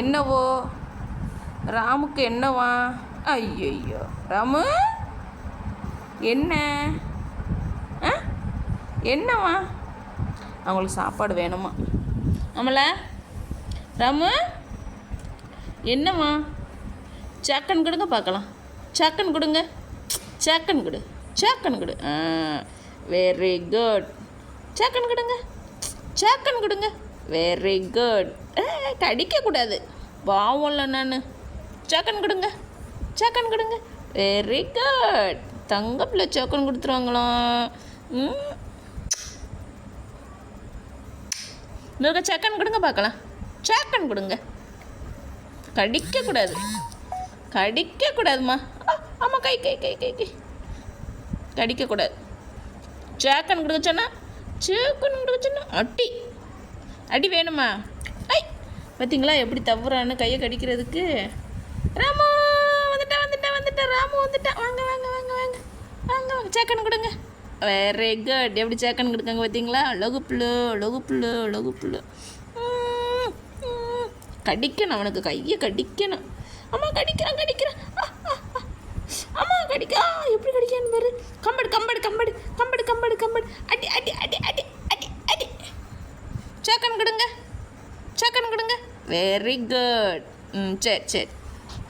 என்னவோ? ராமுக்கு என்னவா? ஐயோ ராமு? என்ன? ஆ? என்னவா? அவங்களுக்கு சாப்பாடு வேணுமா? ஆமல ராமு? என்னம்மா சக்கன் கொடுங்க பார்க்கலாம். சக்கன் கொடுங்க. சக்கன் கொடு. சக்கன் கொடு. ஆ வெரி குட் சக்கன் கொடுங்க. சக்கன் கொடுங்க. வெரி குட் கடிக்கக்கூடாது பாவம்ல நான். சக்கன் கொடுங்க. சக்கன் கொடுங்க. வெரி குட் தங்கப்பில் சக்கன் கொடுத்துருவாங்களா? ம். மிருக சக்கன் கொடுங்க பார்க்கலாம் சக்கன் கொடுங்க. கடிக்கக்கூடாது. கடிக்கக்கூடாதும்மா ஆ, ஆமாம் கை கை கை கை கை. கடிக்கக்கூடாது. சேக்கன் கொடுக்க சொன்னா சேக்கன் கொடுக்க சொன்னா அடி. அடி வேணுமா? பார்த்தீங்களா எப்படி தவறான்னு கையை கடிக்கிறதுக்கு? ராமு வந்துட்டா வந்துட்டா வந்துட்டா ராமு வந்துட்டா. வாங்க வாங்க வாங்க வாங்க. வாங்க வாங்க. சேக்கன் கொடுங்க. வெரி குட் எப்படி சேக்கன் கொடுக்காங்க பார்த்தீங்களா அழகு புல்லு அழகு புல்லு அழகு புல்லு கடிக்கணும் அவனுக்கு. கையை கடிக்கணும். அம்மா கடிக்கிறான் கடிக்கிறான் அம்மா கடிக்க. எப்படி கடிக்கான்னு பாரு. கம்படு கம்படு கம்படு கம்படு கம்படு கம்படு. அடி அடி அடி அடி அடி அடி. சேக்கன் கொடுங்க. சேக்கன் கொடுங்க. வெரி குட் ம் சரி சரி